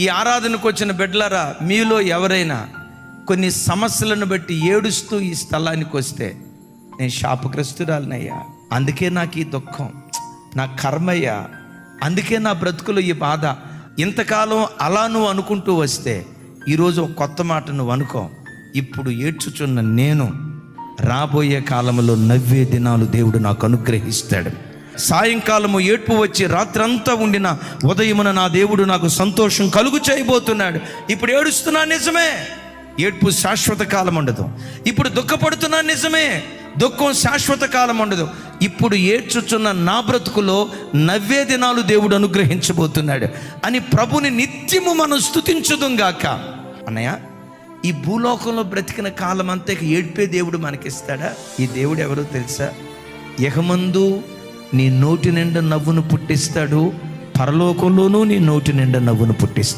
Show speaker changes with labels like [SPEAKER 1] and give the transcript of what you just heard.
[SPEAKER 1] ఈ ఆరాధనకు వచ్చిన బిడ్డలారా మీలో ఎవరైనా కొన్ని సమస్యలను బట్టి ఏడుస్తూ ఈ స్థలానికి వస్తే నేను శాపగ్రస్తురాలనయ్యా. అందుకే నాకు ఈ దుఃఖం నా కర్మయ్యా. అందుకే నా బ్రతుకులో ఈ బాధ. ఇంతకాలం అలా నువ్వు అనుకుంటూ వస్తే ఈరోజు ఒక కొత్త మాట నువ్వు అనుకో. ఇప్పుడు ఏడ్చుచున్న నేను రాబోయే కాలంలో నవ్వే దినాలు దేవుడు నాకు అనుగ్రహిస్తాడు. సాయంకాలము ఏడ్పు వచ్చి రాత్రంతా ఉండిన ఉదయమున నా దేవుడు నాకు సంతోషం కలుగు చేయబోతున్నాడు. ఇప్పుడు ఏడుస్తున్నా నిజమే. ఏడ్పు శాశ్వత కాలం ఉండదు. ఇప్పుడు దుఃఖపడుతున్నా నిజమే. దుఃఖం శాశ్వత కాలం ఉండదు. ఇప్పుడు ఏడ్చుచున్న నా బ్రతుకులో నవ్వే దినాలు దేవుడు అనుగ్రహించబోతున్నాడు. అని ప్రభుని నిత్యము మనం స్థుతించుదుంగాక అన్నయ్య ఈ భూలోకంలో బ్రతికిన కాలం అంతా ఏడ్పే దేవుడు మనకిస్తాడా? ఈ దేవుడు ఎవరో తెలుసా? యహమందు నీ నోటి నిండా నవ్వును పుట్టిస్తాడు. పరలోకంలోనూ నీ నోటి నిండా నవ్వును పుట్టిస్తాడు.